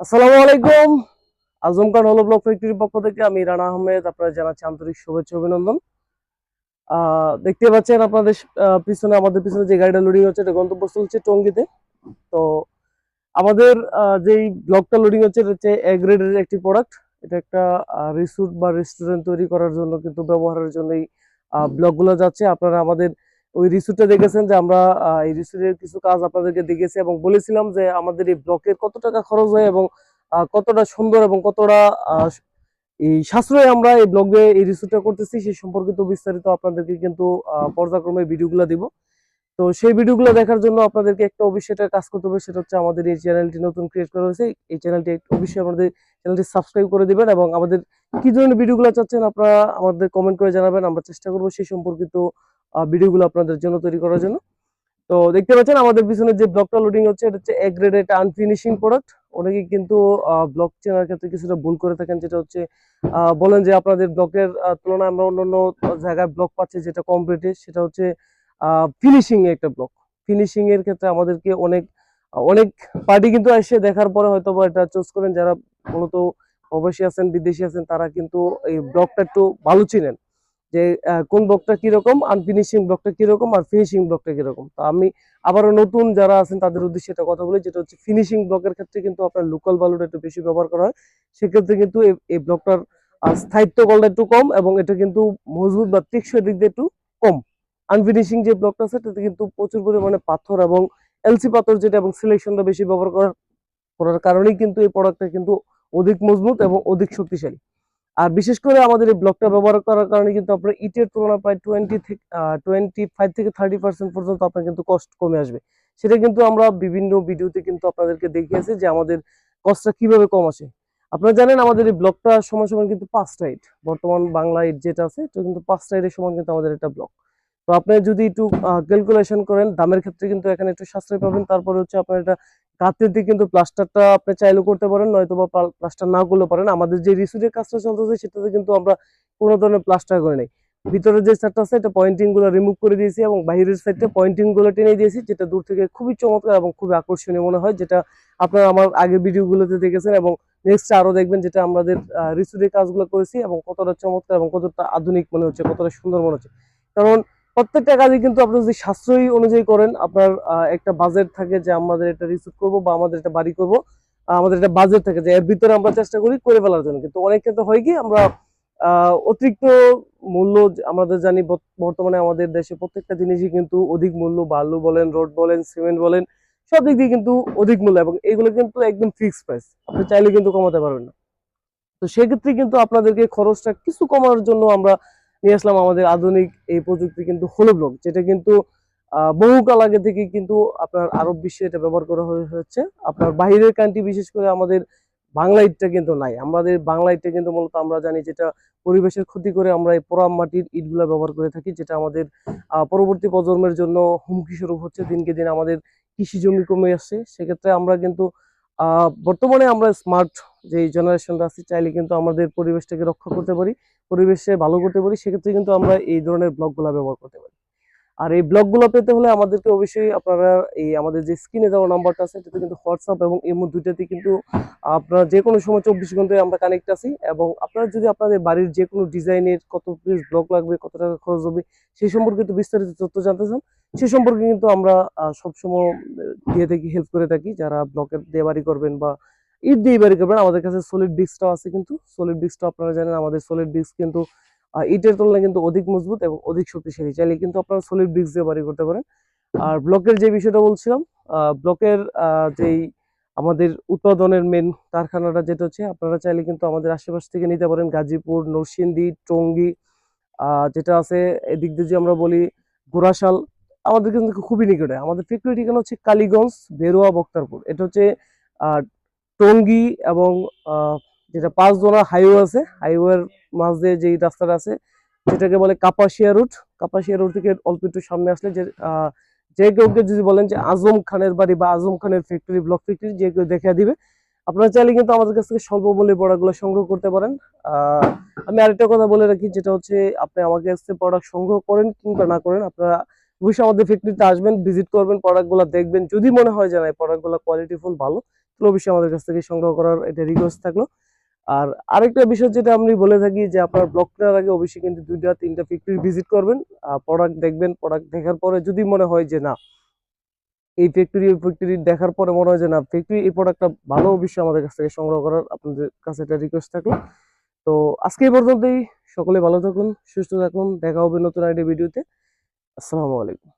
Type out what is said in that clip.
আসসালামু আলাইকুম। আজম খান হলো ব্লক ফ্যাক্টরির পক্ষ থেকে। আমি রানা আহমেদ আপনারা জানাচ্ছি আন্তরিক শুভেচ্ছা অভিনন্দন। দেখতে পাচ্ছেন আপনাদের পিছনে আমাদের পিছনে যে গাড়িটা লোডিং হচ্ছে এটা গন্তব্যস্থল হচ্ছে টঙ্গিতে। তো আমাদের আহ, যেই ব্লকটা লোডিং হচ্ছে এটা হচ্ছে এ গ্রেডের একটি প্রোডাক্ট এটা একটা রিসোর্ট বা রেস্টুরেন্ট তৈরি করার জন্য কিন্তু ব্যবহারের জন্য এই ব্লকগুলো যাচ্ছে। আপনারা আমাদের ওই রিসোর্টটা দেখেছেন যে আমরা এই রিসোর্টের কিছু কাজ আপনাদেরকে দেখেছি এবং বলেছিলাম যে আমাদের এই ব্লকের কত টাকা খরচ হয় এবং কতটা সুন্দর এবং কতটা এই সাশ্রয়ে আমরা এই ব্লগে এই রিসোর্টটা করতেছি সেই সম্পর্কিত বিস্তারিত আপনাদেরকে কিন্তু পর্যায়ক্রমে ভিডিওগুলো দিব। তো সেই ভিডিওগুলো দেখার জন্য আপনাদেরকে একটা অবশ্যই একটা কাজ করতে হবে, সেটা হচ্ছে আমাদের এই চ্যানেলটি নতুন ক্রিয়েট করা হয়েছে, এই চ্যানেলটি অবশ্যই আমাদের চ্যানেলটি সাবস্ক্রাইব করে দিবেন এবং আমাদের কি ধরনের ভিডিওগুলো চাচ্ছেন আপনারা আমাদের কমেন্ট করে জানাবেন, আমরা চেষ্টা করব সেই সম্পর্কিত ভিডিওগুলো আপনাদের জন্য তৈরি করার জন্য। তো দেখতে পাচ্ছেন আমাদের পিছনে যে ব্লকটা লোডিং হচ্ছে, এটা হচ্ছে এক গ্রেড একটা আনফিনিশিং প্রোডাক্ট অনেকে কিন্তু ব্লক চেনার ক্ষেত্রে কিছুটা ভুল করে থাকেন, যেটা হচ্ছে বলেন যে আপনাদের ব্লকের তুলনায় আমরা অন্য অন্য জায়গায় ব্লক পাচ্ছি যেটা কম সেটা হচ্ছে ফিনিশিং একটা ব্লক ফিনিশিং এর ক্ষেত্রে আমাদেরকে অনেক অনেক পার্টি কিন্তু এসে দেখার পরে হয়তো বা এটা চুজ করেন। যারা মূলত প্রবাসী আছেন, বিদেশি আছেন, তারা কিন্তু এই ব্লকটা একটু ভালো চিনেন। যে কোন ব্লকটা কীরকম আনফিনিশিং ব্লকটা কীরকম আর ফিনিশিং ব্লকটা কীরকম। তো আমি আবারও নতুন যারা আছেন, তাদের উদ্দেশ্যে একটা কথা বলি, যেটা হচ্ছে ফিনিশিং ব্লকের ক্ষেত্রে কিন্তু আপনার লোকাল বালুটা একটু বেশি ব্যবহার করা হয়। সেক্ষেত্রে কিন্তু এই- ব্লকটার স্থায়িত্ব কলটা একটু কম এবং এটা কিন্তু মজবুত বা টেকসই দিক দিয়ে একটু কম। আনফিনিশিং যে ব্লকটা আছে এটাতে কিন্তু প্রচুর পরিমাণে পাথর এবং এলসি পাথর যেটা এবং সিলেকশনটা বেশি ব্যবহার করার করার কারণেই কিন্তু এই প্রোডাক্টটা কিন্তু অধিক মজবুত এবং অধিক শক্তিশালী। আর বিশেষ করে আমাদের এই ব্লকটা ব্যবহার করার কারণে কিন্তু আপনার ইটের তুলনায় প্রায় টোয়েন্টি থেকে টোয়েন্টি ফাইভ থেকে থার্টি পার্সেন্ট পর্যন্ত আপনার কিন্তু কস্ট কমে আসবে। সেটা কিন্তু আমরা বিভিন্ন ভিডিওতে কিন্তু আপনাদেরকে দেখিয়েছি যে আমাদের কস্টটা কীভাবে কম আসে। আপনারা জানেন আমাদের এই ব্লকটা সময় সময় কিন্তু পাঁচটা ইট বর্তমান বাংলা ইট যেটা আছে, এটা কিন্তু পাঁচটা ইটের সমান কিন্তু আমাদের একটা ব্লক তো আপনি যদি একটু ক্যালকুলেশন করেন, দামের ক্ষেত্রে কিন্তু এখানে একটু সাশ্রয় পাবেন, তারপরে হচ্ছে আপনার এটা গাঁথনিতে কিন্তু প্লাস্টারটা আপনি চাইলেও করতে পারেন নয়তো বা প্লাস্টার না করলে পারেন। আমাদের যে রিসুরের কাজটা চলতেছে, সেটাতে কিন্তু আমরা কোনো ধরনের প্লাস্টার করে নেই। ভিতরে যে সাইডটা আছে, এটা পয়েন্টিংগুলো রিমুভ করে দিয়েছি এবং বাইরের সাইডটা পয়েন্টিংগুলো টেনে দিয়েছি, যেটা দূর থেকে খুবই চমৎকার এবং খুবই আকর্ষণীয় মনে হয়, যেটা আপনারা আমার আগের ভিডিওগুলোতে দেখেছেন এবং নেক্সট আরও দেখবেন যেটা আমাদের রিসুরের কাজগুলো করেছি এবং কতটা চমৎকার এবং কতটা আধুনিক মনে হচ্ছে, কতটা সুন্দর মনে হচ্ছে। কারণ প্রত্যেকটা কাজে কিন্তু আপনি যদি সাশ্রয়ী অনুযায়ী করেন, আপনার একটা বাজেট থাকে যে আমাদের এটা রিসিভ করব বা আমাদের এটা বাড়ি করব আমাদের একটা বাজেট থাকে যে এর ভিতরে আমরা চেষ্টা করি করে ফেলার জন্য। কিন্তু অনেক ক্ষেত্রে হয় কি আমরা অতিরিক্ত মূল্য আমাদের জানি বর্তমানে আমাদের দেশে প্রত্যেকটা জিনিসই কিন্তু অধিক মূল্য, বালু বলেন, রোড বলেন, সিমেন্ট বলেন, সব দিক দিয়ে কিন্তু অধিক মূল্য এবং এগুলো কিন্তু একদম ফিক্সড প্রাইস আপনি চাইলে কিন্তু কমাতে পারবেন না। তো সেক্ষেত্রে কিন্তু আপনাদেরকে খরচটা কিছু কমানোর জন্য আমরা নিয়ে আসলাম আমাদের আধুনিক এই প্রযুক্তি কিন্তু হলো ব্লক যেটা কিন্তু বহুকাল আগে থেকে কিন্তু আপনার আরব বিশ্বে এটা ব্যবহার করা হয়ে- হচ্ছে আপনার বাইরের কান্ট্রি বিশেষ করে আমাদের বাংলা ইটটা কিন্তু নাই। আমাদের বাংলা ইটটা কিন্তু মূলত আমরা জানি যেটা পরিবেশের ক্ষতি করে আমরা এই পোড়াম মাটির ইটগুলা ব্যবহার করে থাকি, যেটা আমাদের পরবর্তী প্রজন্মের জন্য হুমকি স্বরূপ হচ্ছে। দিনকে দিন আমাদের কৃষি জমি কমে আসছে। সেক্ষেত্রে আমরা কিন্তু বর্তমানে আমরা স্মার্ট যে জেনারেশনটা আছে, চাইলে কিন্তু আমাদের পরিবেশটাকে রক্ষা করতে পারি, পরিবেশে ভালো করতে পারি, সেক্ষেত্রে কিন্তু আমরা এই ধরনের ব্লকগুলো ব্যবহার করতে পারি। আর এই ব্লকগুলো পেতে হলে আমাদেরকে অবশ্যই আপনারা এই আমাদের যে স্ক্রিনে দেওয়া নাম্বারটা আছে, এটাতে কিন্তু হোয়াটসঅ্যাপ এবং ইমো দুইটাতে কিন্তু আপনারা যে কোনো সময় চব্বিশ ঘন্টায় আমরা কানেক্ট আছি এবং আপনারা যদি আপনাদের বাড়ির যে কোনো ডিজাইনের কত পিস ব্লগ লাগবে, কত টাকা খরচ হবে সেই সম্পর্কিত বিস্তারিত তথ্য জানতে চান, সে সম্পর্কে কিন্তু আমরা সবসময় দিয়ে থাকি হেল্প করে থাকি, যারা ব্লকের দিয়ে বাড়ি করবেন বা ইট দিয়ে বাড়ি করবেন, আমাদের কাছে সলিড ডিস্কটাও আছে কিন্তু সলিড ডিস্কটা আপনারা জানেন, আমাদের সলিড ডিস্ক কিন্তু ইটের তুলনায় কিন্তু অধিক মজবুত এবং অধিক শক্তিশালী। চাইলে কিন্তু আপনারা সলিড ডিস্ক দিয়ে বাড়ি করতে পারেন। আর ব্লকের যে বিষয়টা বলছিলাম ব্লকের যেই আমাদের উৎপাদনের মেন কারখানাটা যেটা হচ্ছে, আপনারা চাইলে কিন্তু আমাদের আশেপাশ থেকে নিতে পারেন গাজীপুর, নরসিংদী, টঙ্গী যেটা আছে, এদিক দিয়ে যদি আমরা বলি গোরাশাল আমাদের কিন্তু খুবই নিকটে। আমাদের ফ্যাক্টরি ঠিকানা হচ্ছে কালীগঞ্জ, বেরোয়া, বক্তারপুর। এটা হচ্ছে টঙ্গী এবং যেটা পাঁচজোনা হাইওয়ে আছে হাইওয়ের মাঝ দিয়ে যে রাস্তাটা আছে, যেটাকে বলে কাপাসিয়া রুট। কাপাসিয়া রুট থেকে অল্প একটু সামনে আসলে যে যে কেউকে যদি বলেন যে আজম খানের বাড়ি বা আজম খানের ফ্যাক্টরি ব্লক ফ্যাক্টরি যে কেউ দেখা দিবে। আপনারা চাইলে কিন্তু আমাদের কাছ থেকে স্বল্প মূল্যে প্রোডাক্টগুলো সংগ্রহ করতে পারেন। আমি আরেকটা কথা বলে রাখি, যেটা হচ্ছে আপনি আমাকে কাছ থেকে প্রোডাক্ট সংগ্রহ করেন কিংবা না করেন, আপনারা অবশ্যই আমাদের ফ্যাক্টরিতে আসবেন ভিজিট করবেন প্রোডাক্টগুলো দেখবেন। যদি মনে হয় যে না, এই প্রোডাক্টগুলো কোয়ালিটিফুল ভালো, তাহলে অবশ্যই আমাদের কাছ থেকে সংগ্রহ করার এটা রিকোয়েস্ট থাকল। আর আরেকটা বিষয় যেটা আমি বলে থাকি যে আপনার ব্লক কেনার আগে অবশ্যই কিন্তু দুইটা, তিনটা ফ্যাক্টরি ভিজিট করবেন। প্রোডাক্ট দেখবেন প্রোডাক্ট দেখার পরে যদি মনে হয় যে না, এই ফ্যাক্টরি ওই ফ্যাক্টরি দেখার পরে মনে হয় যে না ফ্যাক্টরি এই প্রোডাক্টটা ভালো অবশ্যই আমাদের কাছ থেকে সংগ্রহ করার আপনাদের কাছে একটা রিকোয়েস্ট থাকল। তো আজকে এই পর্যন্তই। সকলে ভালো থাকুন, সুস্থ থাকুন। দেখা হবে নতুন আইডি ভিডিওতে আসসালামু আলাইকুম।